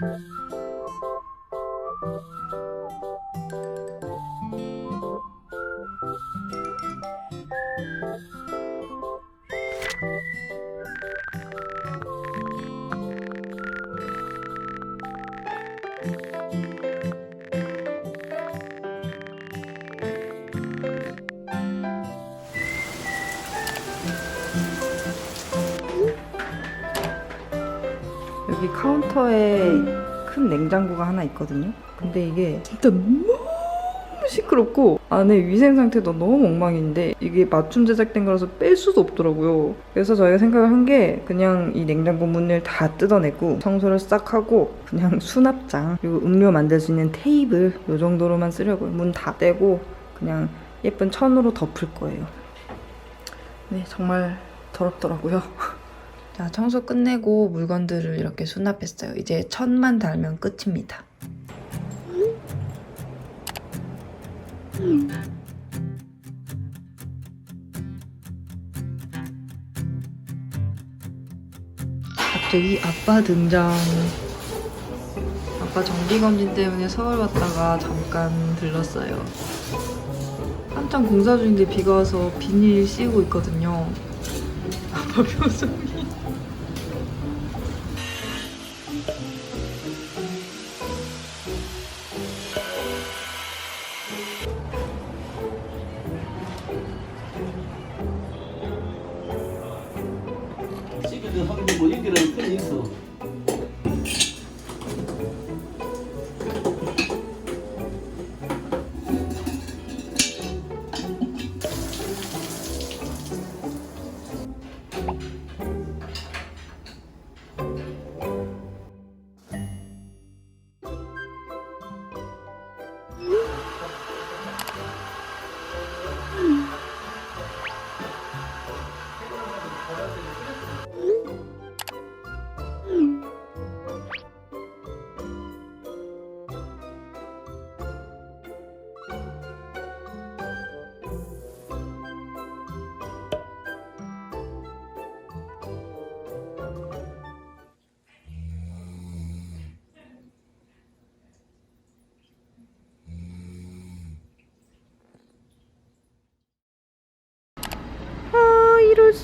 여 큰 냉장고가 하나 있거든요. 근데 이게 진짜 너무 시끄럽고 안에 위생 상태도 너무 엉망인데 이게 맞춤 제작된 거라서 뺄 수도 없더라고요. 그래서 저희가 생각을 한 게 그냥 이 냉장고 문을 다 뜯어내고 청소를 싹 하고 그냥 수납장 그리고 음료 만들 수 있는 테이블 이 정도로만 쓰려고요. 문 다 떼고 그냥 예쁜 천으로 덮을 거예요. 네, 정말 더럽더라고요. 자, 청소 끝내고 물건들을 이렇게 수납했어요. 이제 천만 달면 끝입니다. 갑자기 아빠 등장. 아빠 정기검진 때문에 서울 왔다가 잠깐 들렀어요. 한참 공사 중인데 비가 와서 비닐 씌우고 있거든요. 아빠 표정이.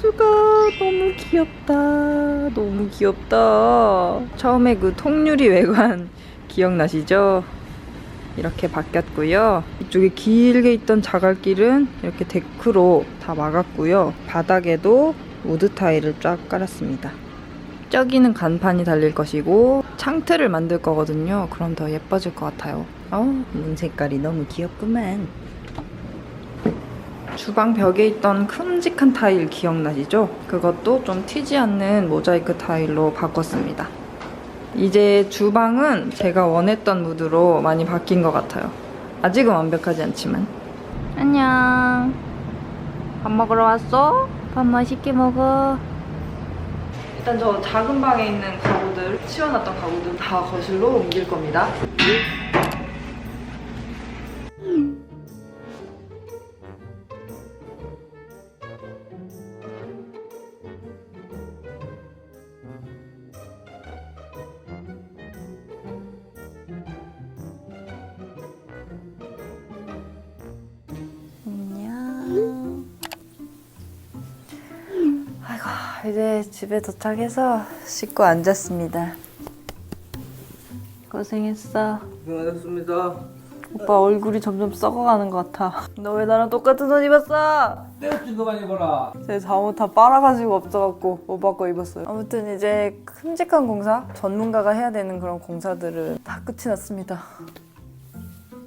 수가. 너무 귀엽다. 너무 귀엽다. 처음에 그 통유리 외관 기억나시죠? 이렇게 바뀌었고요. 이쪽에 길게 있던 자갈길은 이렇게 데크로 다 막았고요. 바닥에도 우드 타일을 쫙 깔았습니다. 저기는 간판이 달릴 것이고 창틀을 만들 거거든요. 그럼 더 예뻐질 것 같아요. 어, 문 색깔이 너무 귀엽구만. 주방 벽에 있던 큼직한 타일 기억나시죠? 그것도 좀 튀지 않는 모자이크 타일로 바꿨습니다. 이제 주방은 제가 원했던 무드로 많이 바뀐 것 같아요. 아직은 완벽하지 않지만. 안녕. 밥 먹으러 왔어? 밥 맛있게 먹어. 일단 저 작은 방에 있는 가구들, 치워놨던 가구들 다 거실로 옮길 겁니다. 이제 집에 도착해서 씻고 앉았습니다. 고생했어. 고생하셨습니다. 오빠 얼굴이 점점 썩어가는 것 같아. 너 왜 나랑 똑같은 옷 입었어? 떼어진 거만 입어라. 제 잠옷 다 빨아가지고 없어갖고 오빠 거 입었어요. 아무튼 이제 큼직한 공사, 전문가가 해야 되는 그런 공사들을 다 끝이 났습니다.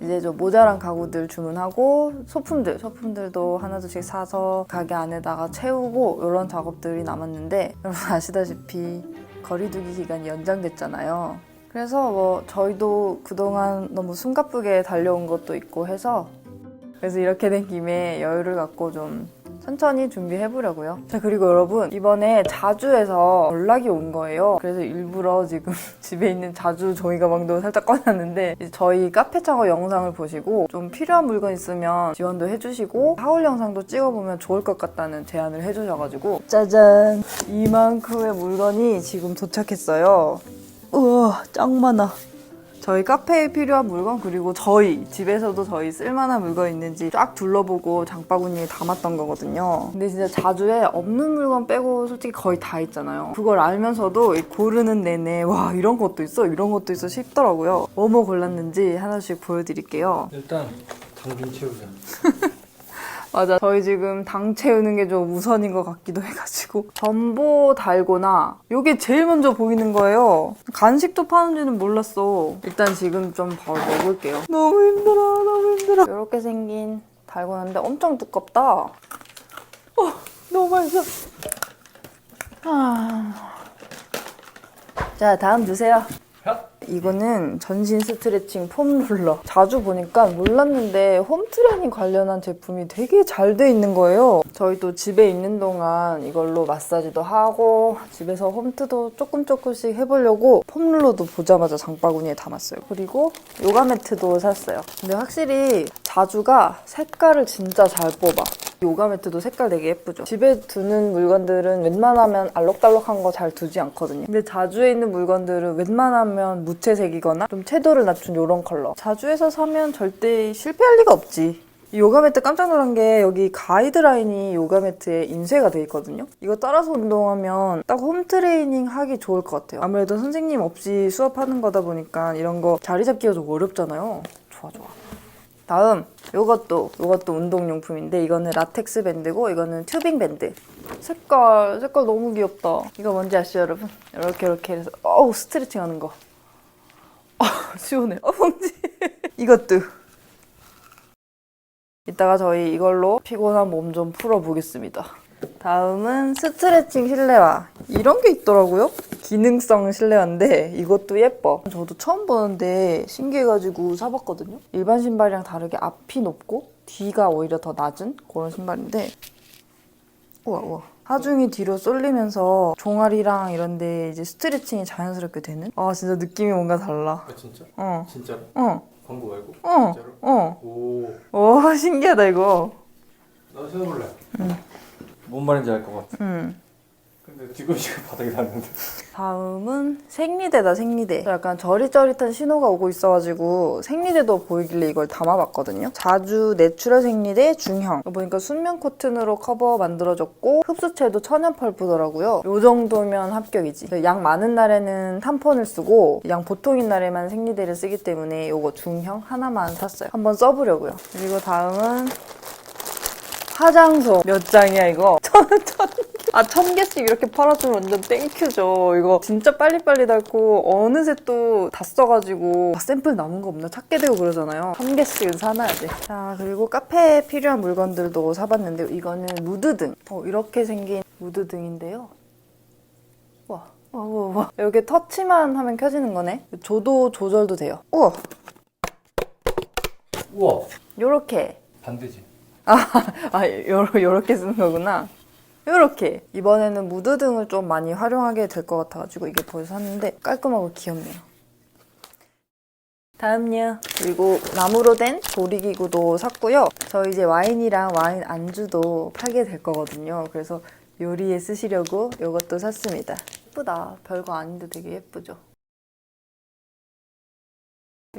이제 저 모자란 가구들 주문하고 소품들, 소품들도 하나둘씩 사서 가게 안에다가 채우고 이런 작업들이 남았는데 여러분 아시다시피 거리두기 기간이 연장됐잖아요. 그래서 뭐 저희도 그동안 너무 숨가쁘게 달려온 것도 있고 해서 그래서 이렇게 된 김에 여유를 갖고 좀 천천히 준비해 보려고요. 자 그리고 여러분 이번에 자주에서 연락이 온 거예요. 그래서 일부러 지금 집에 있는 자주 종이 가방도 살짝 꺼놨는데 저희 카페 창고 영상을 보시고 좀 필요한 물건 있으면 지원도 해주시고 하울 영상도 찍어보면 좋을 것 같다는 제안을 해주셔가지고 짜잔 이만큼의 물건이 지금 도착했어요. 우와 짱 많아 저희 카페에 필요한 물건 그리고 저희 집에서도 저희 쓸만한 물건 있는지 쫙 둘러보고 장바구니에 담았던 거거든요. 근데 진짜 자주에 없는 물건 빼고 솔직히 거의 다 있잖아요. 그걸 알면서도 이 고르는 내내 와 이런 것도 있어 이런 것도 있어 싶더라고요. 뭐뭐 골랐는지 하나씩 보여드릴게요. 일단 당근 채우자. 맞아. 저희 지금 당 채우는 게 좀 우선인 것 같기도 해가지고. 전보 달고나. 요게 제일 먼저 보이는 거예요. 간식도 파는지는 몰랐어. 일단 지금 좀 바로 먹을게요. 너무 힘들어, 너무 힘들어. 이렇게 생긴 달고나인데 엄청 두껍다. 어, 너무 맛있어. 아. 자, 다음 드세요. 야. 이거는 전신 스트레칭 폼 롤러. 자주 보니까 몰랐는데 홈트레이닝 관련한 제품이 되게 잘 돼 있는 거예요. 저희 도 집에 있는 동안 이걸로 마사지도 하고 집에서 홈트도 조금 조금씩 해보려고 폼 롤러도 보자마자 장바구니에 담았어요. 그리고 요가 매트도 샀어요. 근데 확실히 자주가 색깔을 진짜 잘 뽑아. 요가 매트도 색깔 되게 예쁘죠. 집에 두는 물건들은 웬만하면 알록달록한 거 잘 두지 않거든요. 근데 자주에 있는 물건들은 웬만하면 무채색이거나 좀 채도를 낮춘 요런 컬러. 자주에서 사면 절대 실패할 리가 없지. 이 요가 매트 깜짝 놀란 게 여기 가이드라인이 요가 매트에 인쇄가 돼 있거든요. 이거 따라서 운동하면 딱 홈트레이닝 하기 좋을 것 같아요. 아무래도 선생님 없이 수업하는 거다 보니까 이런 거 자리 잡기가 좀 어렵잖아요. 좋아 좋아. 다음 요것도 요것도 운동용품인데 이거는 라텍스 밴드고 이거는 튜빙 밴드. 색깔 색깔 너무 귀엽다. 이거 뭔지 아시죠 여러분? 이렇게 이렇게 해서 어우 스트레칭 하는 거. 아, 시원해. 어 봉지. 이것도. 이따가 저희 이걸로 피곤한 몸 좀 풀어보겠습니다 다음은 스트레칭 실내화 이런 게 있더라고요 기능성 실내화인데 이것도 예뻐 저도 처음 보는데 신기해가지고 사봤거든요 일반 신발이랑 다르게 앞이 높고 뒤가 오히려 더 낮은 그런 신발인데 우와 우와 하중이 뒤로 쏠리면서 종아리랑 이런데 이제 스트레칭이 자연스럽게 되는 아 진짜 느낌이 뭔가 달라 아 진짜? 어어 진짜로? 어, 광고 말고? 어, 진짜로? 어. 오. 오 신기하다 이거 나 세워볼래. 뭔 말인지 알 것 같아. 음. 근데 뒤꿈치가 바닥에 닿는데. 다음은 생리대다 생리대. 약간 저릿저릿한 신호가 오고 있어가지고 생리대도 보이길래 이걸 담아봤거든요. 자주 내추럴 생리대 중형. 보니까 순면 코튼으로 커버 만들어졌고 흡수체도 천연 펄프더라고요. 요 정도면 합격이지. 양 많은 날에는 탐폰을 쓰고 양 보통인 날에만 생리대를 쓰기 때문에 요거 중형 하나만 샀어요. 한번 써보려고요. 그리고 다음은 화장솜 몇 장이야 이거? 천, 천 아, 천 개씩 이렇게 팔아주면 완전 땡큐죠. 이거 진짜 빨리빨리 닳고 어느새 또 다 써가지고 아, 샘플 남은 거 없나 찾게 되고 그러잖아요. 한 개씩은 사놔야지. 자, 그리고 카페에 필요한 물건들도 사봤는데 이거는 무드등. 어, 이렇게 생긴 무드등인데요. 와, 와, 와, 와. 이렇게 터치만 하면 켜지는 거네. 조도 조절도 돼요. 우와, 우와. 요렇게. 반대지. 아, 요러, 요렇게 쓰는 거구나. 요렇게. 이번에는 무드 등을 좀 많이 활용하게 될 것 같아가지고 이게 벌써 샀는데 깔끔하고 귀엽네요. 다음요. 그리고 나무로 된 조리기구도 샀고요. 저 이제 와인이랑 와인 안주도 팔게 될 거거든요. 그래서 요리에 쓰시려고 이것도 샀습니다. 예쁘다. 별거 아닌데 되게 예쁘죠?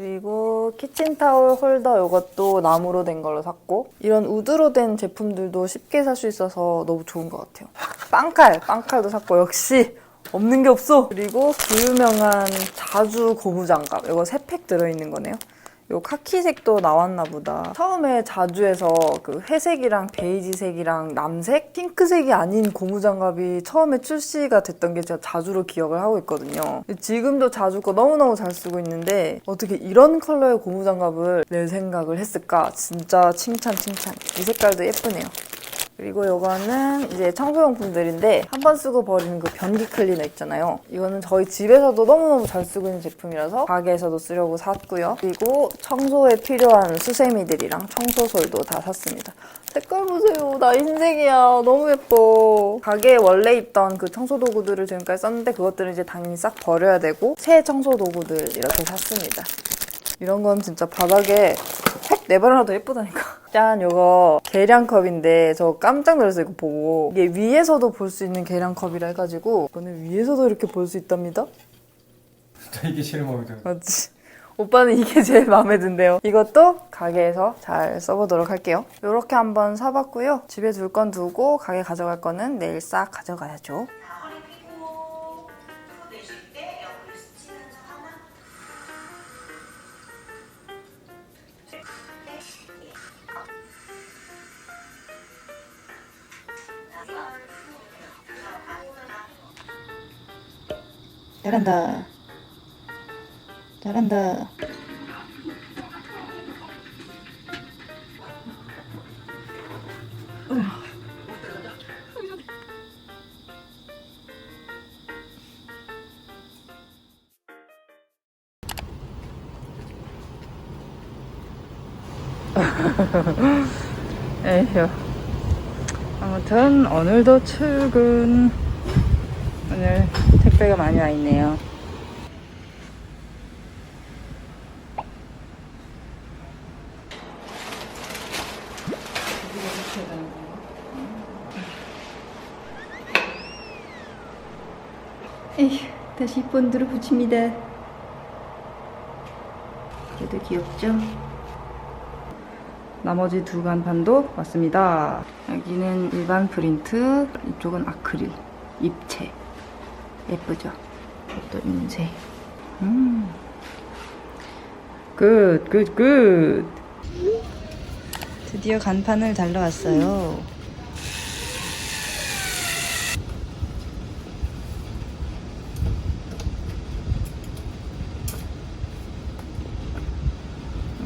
그리고 키친타올 홀더 이것도 나무로 된 걸로 샀고 이런 우드로 된 제품들도 쉽게 살 수 있어서 너무 좋은 것 같아요. 빵칼! 빵칼도 샀고 역시 없는 게 없어! 그리고 그 유명한 자주 고무장갑 이거 세 팩 들어있는 거네요. 요 카키색도 나왔나 보다. 처음에 자주에서 그 회색이랑 베이지색이랑 남색, 핑크색이 아닌 고무장갑이 처음에 출시가 됐던 게 제가 자주로 기억을 하고 있거든요. 지금도 자주 거 너무너무 잘 쓰고 있는데 어떻게 이런 컬러의 고무장갑을 낼 생각을 했을까? 진짜 칭찬 칭찬. 이 색깔도 예쁘네요. 그리고 이거는 이제 청소용품들인데 한 번 쓰고 버리는 그 변기 클리너 있잖아요. 이거는 저희 집에서도 너무너무 잘 쓰고 있는 제품이라서 가게에서도 쓰려고 샀고요. 그리고 청소에 필요한 수세미들이랑 청소솔도 다 샀습니다. 색깔 보세요. 나 흰색이야. 너무 예뻐. 가게에 원래 있던 그 청소 도구들을 지금까지 썼는데 그것들은 이제 당연히 싹 버려야 되고 새 청소 도구들 이렇게 샀습니다. 이런 건 진짜 바닥에 색 내발라도 예쁘다니까. 짠, 요거 계량컵인데 저 깜짝 놀랐어요, 이거 보고. 이게 위에서도 볼 수 있는 계량컵이라 해가지고 이거는 위에서도 이렇게 볼 수 있답니다. 저 이게 제일 마음에 들어요. 맞지? 오빠는 이게 제일 마음에 든대요. 이것도 가게에서 잘 써보도록 할게요. 이렇게 한번 사봤고요. 집에 둘 건 두고 가게 가져갈 거는 내일 싹 가져가야죠. 잘한다. 잘한다. 오늘도 출근. 오늘 택배가 많이 와 있네요. 에휴, 다시 본드로 붙입니다. 그래도 귀엽죠? 나머지 두 간판도 왔습니다. 여기는 일반 프린트, 이쪽은 아크릴, 입체. 예쁘죠? 이것도 인쇄. 음. 굿, 굿, 굿. 드디어 간판을 달러 왔어요.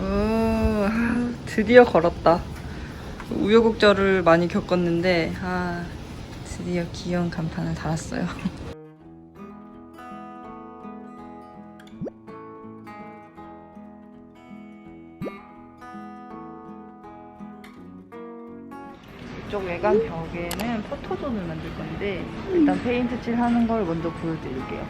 오, 아, 드디어 걸었다. 우여곡절을 많이 겪었는데, 아, 드디어 귀여운 간판을 달았어요. 이쪽 외관 벽에는 포토존을 만들 건데, 일단 페인트 칠 하는 걸 먼저 보여드릴게요.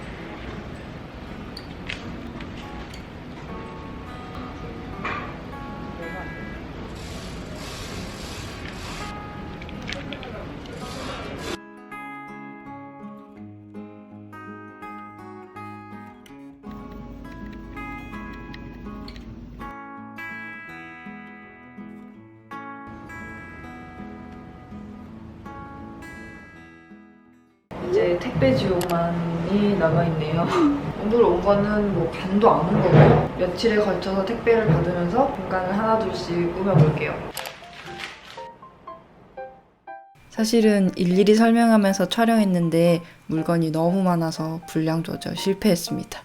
이제 택배 지원만이 나가 있네요. 오늘 온 거는 뭐 반도 안 온 거고요. 며칠에 걸쳐서 택배를 받으면서 공간을 하나둘씩 꾸며볼게요. 사실은 일일이 설명하면서 촬영했는데 물건이 너무 많아서 분량 조절 실패했습니다.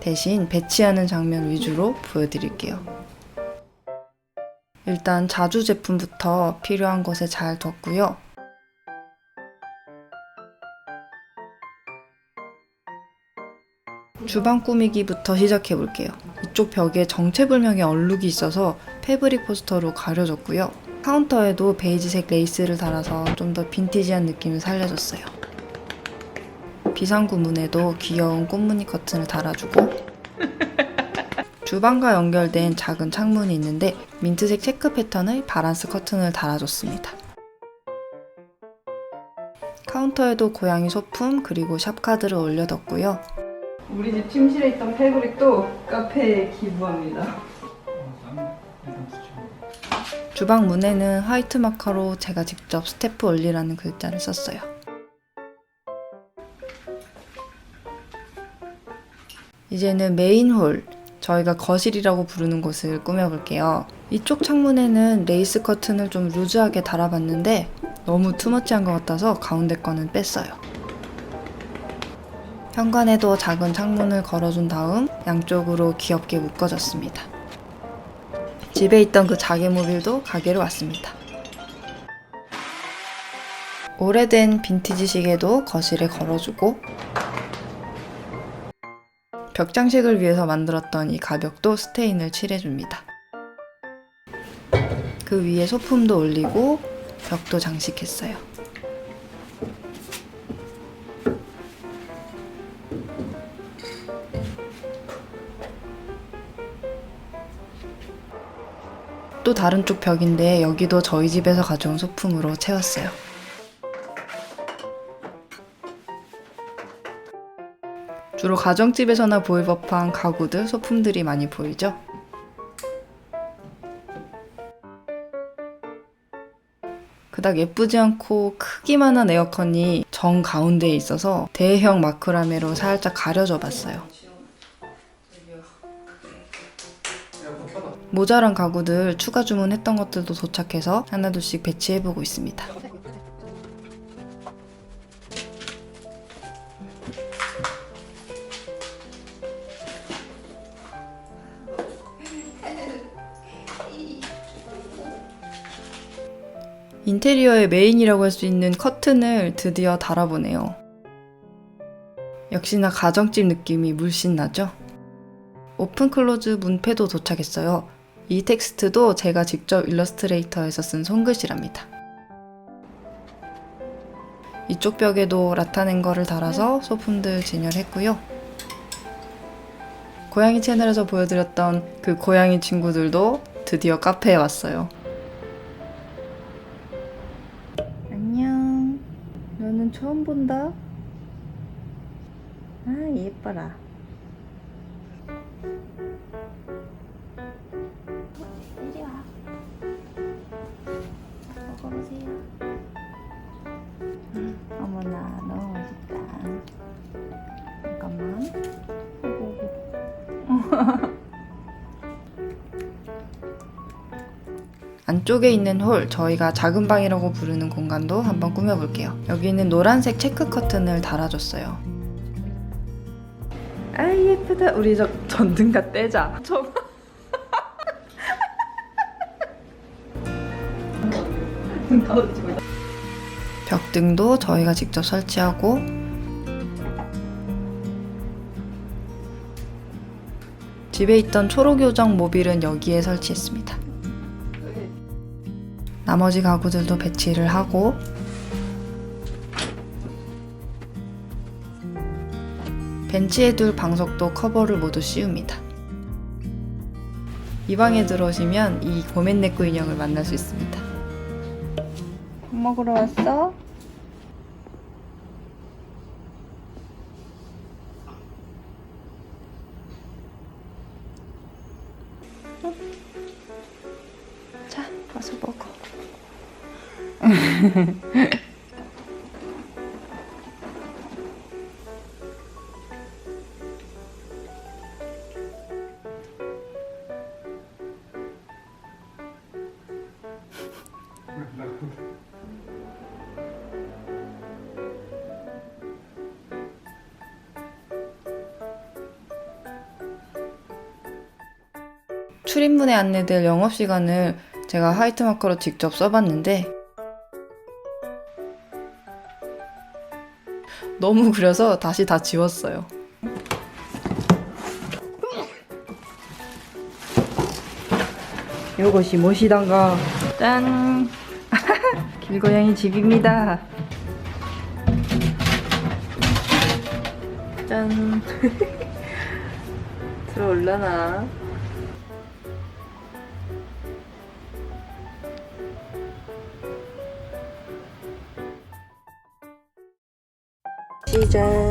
대신 배치하는 장면 위주로 보여드릴게요. 일단 자주 제품부터 필요한 곳에 잘 뒀고요. 주방 꾸미기부터 시작해 볼게요. 이쪽 벽에 정체불명의 얼룩이 있어서 패브릭 포스터로 가려졌고요. 카운터에도 베이지색 레이스를 달아서 좀 더 빈티지한 느낌을 살려줬어요. 비상구 문에도 귀여운 꽃무늬 커튼을 달아주고 주방과 연결된 작은 창문이 있는데 민트색 체크 패턴의 바란스 커튼을 달아줬습니다. 카운터에도 고양이 소품 그리고 샵카드를 올려뒀고요. 우리 집 침실에 있던 패브릭도 카페에 기부합니다. 주방 문에는 화이트 마커로 제가 직접 스태프 올리라는 글자를 썼어요. 이제는 메인 홀, 저희가 거실이라고 부르는 곳을 꾸며볼게요. 이쪽 창문에는 레이스 커튼을 좀 루즈하게 달아봤는데 너무 투머치한 것 같아서 가운데 거는 뺐어요. 현관에도 작은 창문을 걸어준 다음 양쪽으로 귀엽게 묶어줬습니다. 집에 있던 그 자개 모빌도 가게로 왔습니다. 오래된 빈티지 시계도 거실에 걸어주고 벽 장식을 위해서 만들었던 이 가벽도 스테인을 칠해줍니다. 그 위에 소품도 올리고 벽도 장식했어요. 또 다른 쪽 벽인데 여기도 저희 집에서 가져온 소품으로 채웠어요. 주로 가정집에서나 보일 법한 가구들, 소품들이 많이 보이죠? 그닥 예쁘지 않고 크기만한 에어컨이 정 가운데에 있어서 대형 마크라메로 살짝 가려져 봤어요. 모자란 가구들 추가 주문했던 것들도 도착해서 하나둘씩 배치해보고 있습니다. 인테리어의 메인이라고 할 수 있는 커튼을 드디어 달아보네요. 역시나 가정집 느낌이 물씬 나죠? 오픈 클로즈 문패도 도착했어요. 이 텍스트도 제가 직접 일러스트레이터에서 쓴 손글씨랍니다. 이쪽 벽에도 라탄 앵거를 달아서 소품들 진열했고요. 고양이 채널에서 보여드렸던 그 고양이 친구들도 드디어 카페에 왔어요. 안녕. 너는 처음 본다. 아 예뻐라. 나 너무 맛있다. 잠깐만. 안쪽에 있는 홀, 저희가 작은 방이라고 부르는 공간도 한번 꾸며볼게요. 여기는 노란색 체크 커튼을 달아줬어요. 아 예쁘다. 우리 저 전등가 떼자. 저 벽등도 저희가 직접 설치하고 집에 있던 초록요정 모빌은 여기에 설치했습니다. 나머지 가구들도 배치를 하고 벤치에 둘 방석도 커버를 모두 씌웁니다. 이 방에 들어오시면 이 고멘네코 인형을 만날 수 있습니다. 밥 먹으러 왔어? 어? 출입문에 안내될 영업 시간을 제가 화이트 마커로 직접 써봤는데 너무 그려서 다시 다 지웠어요. 요것이 무엇이던가 짠! 길고양이 집입니다. 짠! 들어올라나? 시작.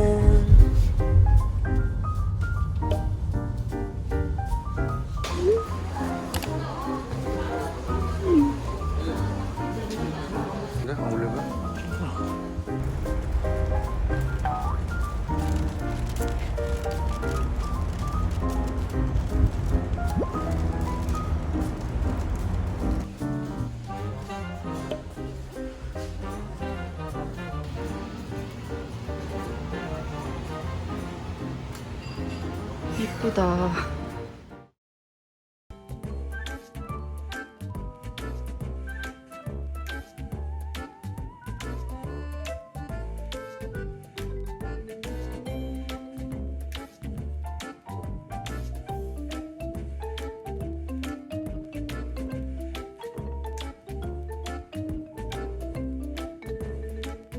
이쁘다.